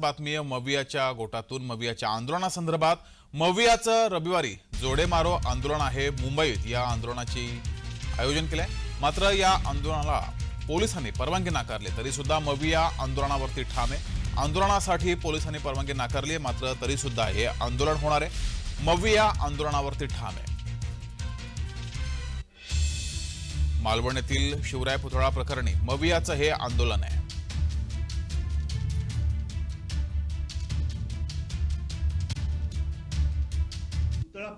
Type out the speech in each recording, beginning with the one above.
बातमी आहे मवियाच्या गोटातून मवियाच्या आंदोलनासंदर्भात. मवियाचं रविवारी जोडे मारो आंदोलन आहे मुंबईत. या आंदोलनाची आयोजन केलंय. मात्र या आंदोलनाला पोलिसांनी परवानगी नाकारली तरी सुद्धा मविया आंदोलनावरती ठाम आहे. आंदोलनासाठी पोलिसांनी परवानगी नाकारली आहे मात्र तरी सुद्धा हे आंदोलन होणार आहे. मविया आंदोलनावरती ठाम आहे. मालवण येथील शिवराय पुतळा प्रकरणी मवियाचं हे आंदोलन आहे.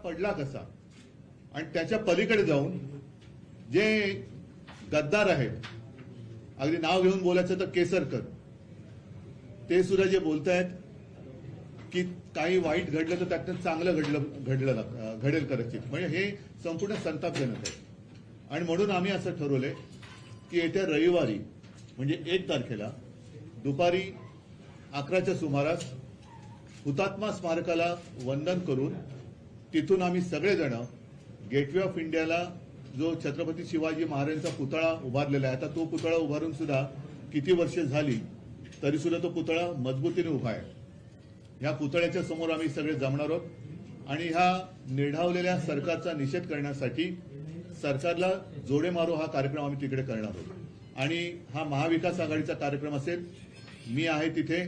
पडला कसा? आणि त्याच्या पलीकडे जाऊन जे गद्दार आहेत अगदी नाव घेऊन बोलायचं तर केसरकर ते सुद्धा जे बोलतायत की काही वाईट घडलं तर त्यातनं चांगलं घडलं घडलं घडेल कदाचित. म्हणजे हे संपूर्ण संतापजनक आहे. आणि म्हणून आम्ही असं ठरवलंय की येत्या रविवारी म्हणजे एक तारखेला दुपारी अकराच्या सुमारास हुतात्मा स्मारकाला वंदन करून तिथून आम्ही सगळेजण गेटवे ऑफ इंडियाला जो छत्रपती शिवाजी महाराजांचा पुतळा उभारलेला आहे. आता तो पुतळा उभारून सुद्धा किती वर्ष झाली तरी सुद्धा तो पुतळा मजबूतीने उभा आहे. ह्या पुतळ्याच्या समोर आम्ही सगळे जमणार आहोत. आणि ह्या निर्ढावलेल्या सरकारचा निषेध करण्यासाठी सरकारला जोडे मारो हा कार्यक्रम आम्ही तिकडे करणार आहोत. आणि हा महाविकास आघाडीचा कार्यक्रम असेल मी आहे तिथे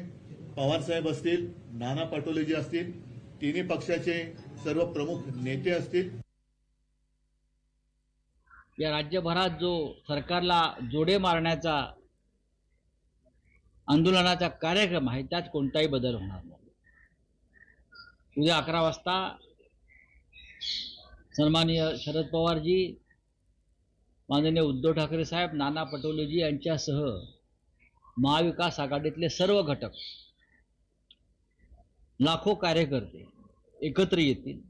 पवारसाहेब असतील नाना पटोलेजी असतील तिन्ही पक्षाचे सर्व प्रमुख नेते असतील. या राज्यभरात जो सरकारला जोडे मारण्याचा आंदोलनाचा कार्यक्रम आहे त्यात कोणताही बदल होणार नाही. उद्या अकरा वाजता सन्माननीय शरद पवारजी माननीय उद्धव ठाकरे साहेब नाना पटोलेजी यांच्यासह महाविकास आघाडीतले सर्व घटक लाखो कार्यकर्ते एकत्र येतील.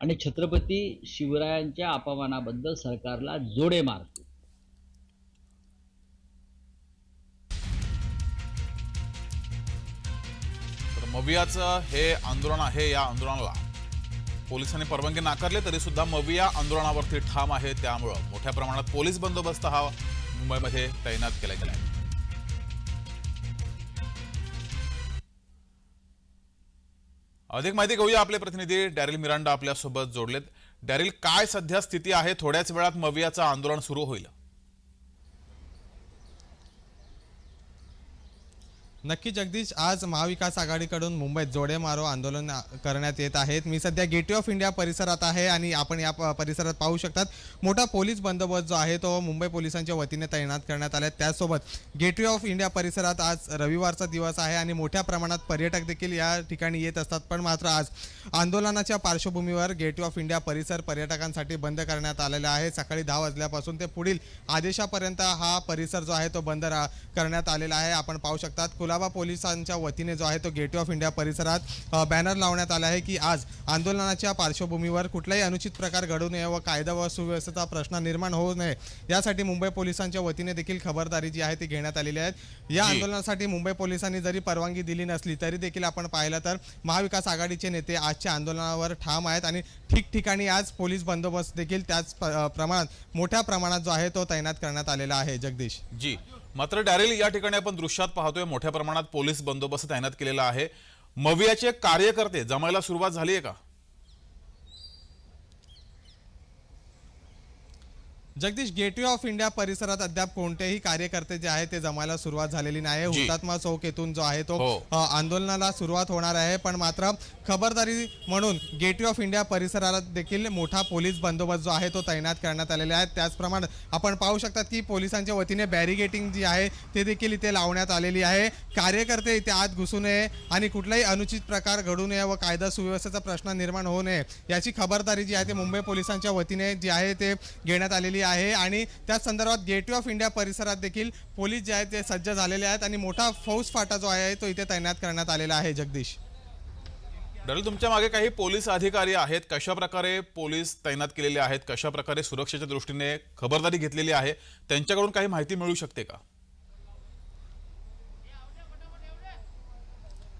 आणि छत्रपती शिवरायांच्या अपमानाबद्दल सरकारला जोडे मारतील. तर मवियाचं हे आंदोलन आहे या आंदोलनाला. पोलिसांनी परवानगी नाकारली तरी सुद्धा मविया आंदोलनावरती ठाम आहे. त्यामुळं मोठ्या प्रमाणात पोलीस बंदोबस्त हा मुंबईमध्ये तैनात केला गेला आहे. अधिक माहिती घेऊया आपले प्रतिनिधी. डॅरिल मिरांडा आपल्यासोबत जोडलेत. डॅरिल काय सध्या स्थिती आहे? थोड्याच वेळात मवियाचं आंदोलन सुरू होईल. नक्की जगदीश आज महाविकास आघाडीकडून मुंबईत जोडे मारो आंदोलन करण्यात येत आहेत. मी सध्या गेटवे ऑफ इंडिया परिसरात आहे आणि आपण या प- परिसरात पाहू शकतात मोठा पोलीस बंदोबस्त जो आहे तो मुंबई पोलिसांच्या वतीने तैनात करण्यात आला आहे. त्याचसोबत गेटवे ऑफ इंडिया परिसरात आज रविवारचा दिवस आहे आणि मोठ्या प्रमाणात पर्यटक देखील या ठिकाणी येत असतात. पण मात्र आज आंदोलनाच्या पार्श्वभूमीवर गेटवे ऑफ इंडिया परिसर पर्यटकांसाठी बंद करण्यात आलेला आहे. सकाळी दहा वाजल्यापासून ते पुढील आदेशापर्यंत हा परिसर जो आहे तो बंद रा- करण्यात आलेला आहे. आपण पाहू शकतात कुलाबा पोलिसांच्या वतीने जो आहे तो गेटवे ऑफ इंडिया परिसरात बॅनर लावण्यात आला आहे की आज आंदोलनाच्या पार्श्वभूमीवर कुठलाही अनुचित प्रकार घडू नये व कायदा व सुव्यवस्थेचा प्रश्न निर्माण होऊ नये यासाठी मुंबई पोलिसांच्या वतीने देखील खबरदारी जी आहे ती घेण्यात आलेली आहे. या. आंदोलनासाठी मुंबई पोलिसांनी जरी परवानगी दिली नसली तरी देखील आपण पाहिलं तर महाविकास आघाडीचे नेते आजच्या आंदोलनावर ठाम आहेत आणि ठिकठिकाणी आज पोलीस बंदोबस्त देखील त्याच प्रमाणात मोठ्या प्रमाणात जो आहे तो तैनात करण्यात आलेला आहे. जगदीश. जी. मात्र डॅरेल या ठिकाणी आपण दृश्यात पाहतोय मोठ्या प्रमाणात पोलीस बंदोबस्त तैनात केलेला आहे. मवियाचे कार्यकर्ते जमायला सुरुवात झाली आहे का? जगदीश गेटवे ऑफ इंडिया परिसरात अद्याप कोणतेही कार्यकर्ते जे आहे ते जमायला सुरुवात झालेली नाही. हुतात्मा चौक येथून जो आहे तो हो. आंदोलनाला सुरुवात होणार आहे पण मात्र खबरदारी म्हणून गेटवे ऑफ इंडिया परिसराला देखील मोठा पोलीस बंदोबस्त जो आहे तो तैनात करण्यात आलेला आहे त्याचप्रमाणे आपण पाहू शकतात की पोलिसांच्या वतीने बॅरिगेटिंग जी आहे ते देखील इथे लावण्यात आलेली आहे कार्यकर्ते इथे आत घुसू नये आणि कुठलाही अनुचित प्रकार घडू नये व कायदा सुव्यवस्थेचा प्रश्न निर्माण होऊ नये याची खबरदारी जी आहे ते मुंबई पोलिसांच्या वतीने जी आहे ते घेण्यात आलेली आहे आहे आणि त्या संदर्भात गेटवे ऑफ इंडिया परिसरात देखील पोलीस जे आहेत ते सज्ज झालेले आहेत आणि मोठा फौज फाटा जो आहे तो इथे तैनात करण्यात आलेला आहे. जगदीश. दरल तुमच्या मागे काही पोलीस अधिकारी आहेत? कशा प्रकारे पोलीस तैनात केलेले आहेत? कशा प्रकारे सुरक्षेच्या दृष्टीने खबरदारी घेतलेली आहे? त्यांच्याकडून काही माहिती मिळू शकते का?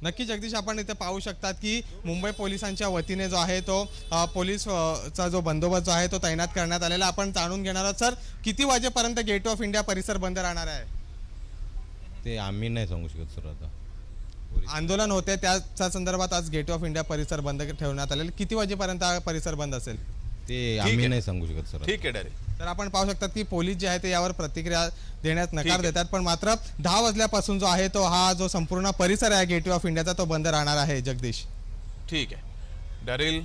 नक्की जगदीश आपण इथे पाहू शकतात की मुंबई पोलिसांच्या वतीने जो आहे तो अ, पोलीस अ, चा जो बंदोबस्त जो आहे तो तैनात करण्यात आलेला आपण जाणून घेणार आहोत सर किती वाजेपर्यंत गेट ऑफ इंडिया परिसर बंद राहणार आहे? ते आम्ही नाही सांगू शकत सर आता. आंदोलन होते त्याच्या संदर्भात आज गेट ऑफ इंडिया परिसर बंद ठेवण्यात आलेले किती वाजेपर्यंत हा परिसर बंद असेल? ते आहे. आम्ही नाही सांगू शकत सर. ठीक आहे डायरेक्ट. तर आपण पाहू शकतात की पोलीस जे आहे ते यावर प्रतिक्रिया देण्यात ठीक नकार आहे. देतात. पण मात्र दहा वाजल्यापासून जो आहे तो हा जो संपूर्ण परिसर आहे गेटवे ऑफ इंडियाचा तो बंद राहणार आहे जगदीश. ठीक आहे. डॅरिल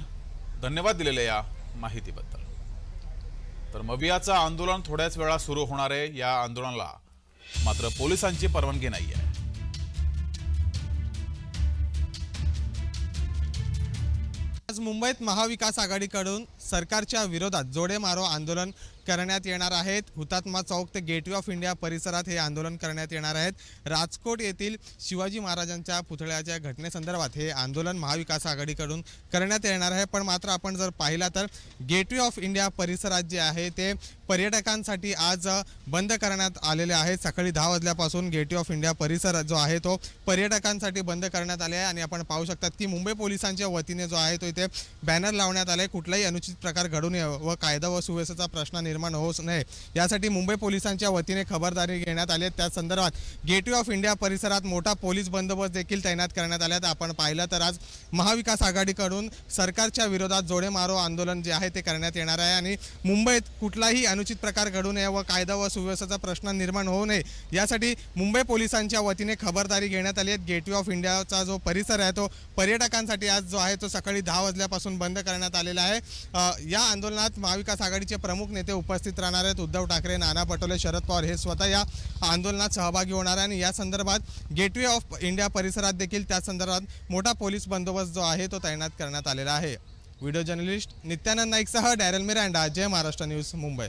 धन्यवाद दिलेल्या या माहितीबद्दल. तर मवियाचं आंदोलन थोड्याच वेळा सुरू होणार आहे. या आंदोलनाला मात्र पोलिसांची परवानगी नाही आहे आज मुंबईत महाविकास आघाडीकडून सरकारच्या विरोधात जोडेमारो आंदोलन करण्यात येणार आहेत. हुतात्मा चौक ते गेटवे ऑफ इंडिया परिसरात हे आंदोलन करण्यात येणार आहेत. राजकोट येथील शिवाजी महाराजांच्या पुतळ्याच्या घटनेसंदर्भात हे आंदोलन महाविकास आघाडीकडून करण्यात येणार आहे. पण मात्र आपण जर पाहिला तर गेटवे ऑफ इंडिया परिसरात जे आहे ते पर्यटकांसाठी आज बंद करण्यात आलेले आहे. सकाळी दहा वाजल्यापासून गेटवे ऑफ इंडिया परिसर जो आहे तो पर्यटकांसाठी बंद करण्यात आले आहे. आणि आपण पाहू शकतात की मुंबई पोलिसांच्या वतीने जो आहे तो इथे बॅनर लावण्यात आले. कुठलाही अनुचित प्रकार घडू नये व कायदा व सुव्यवस्थेचा प्रश्न निर्माण होऊ नये. यासाठी मुंबई पोलिसांच्या वतीने खबरदारी घेण्यात आली त्या संदर्भात गेटवे ऑफ इंडिया परिसरात मोठा पोलीस बंदोबस्त देखील तैनात करण्यात आला आपण पाहिलं तर आज महाविकास आघाडीकडून सरकारच्या विरोधात जोडे मारो आंदोलन जे आहे ते करण्यात येणार आहे आणि मुंबईत कुठलाही अनुचित प्रकार घडू नये व कायदा व सुव्यवस्थेचा प्रश्न निर्माण होऊ नये. यासाठी मुंबई पोलिसांच्या वतीने खबरदारी घेण्यात आली आहे. गेटवे ऑफ इंडियाचा जो परिसर आहे तो पर्यटकांसाठी आज जो आहे तो सकाळी दहा वाजल्यापासून बंद करण्यात आलेला आहे. या आंदोलनात महाविकास आघाडीचे प्रमुख नेते उपस्थित राहणार आहेत. उद्धव ठाकरे नाना पटोले शरद पवार हे स्वतः या आंदोलनात सहभागी होणार आहे आणि या संदर्भात गेटवे ऑफ इंडिया परिसरात देखील त्या संदर्भात मोठा पोलीस बंदोबस्त जो आहे तो तैनात करण्यात आलेला आहे. व्हिडिओ जर्नलिस्ट नित्यानंद नाईकसह डॅरल मिरांडा जय महाराष्ट्र न्यूज मुंबई.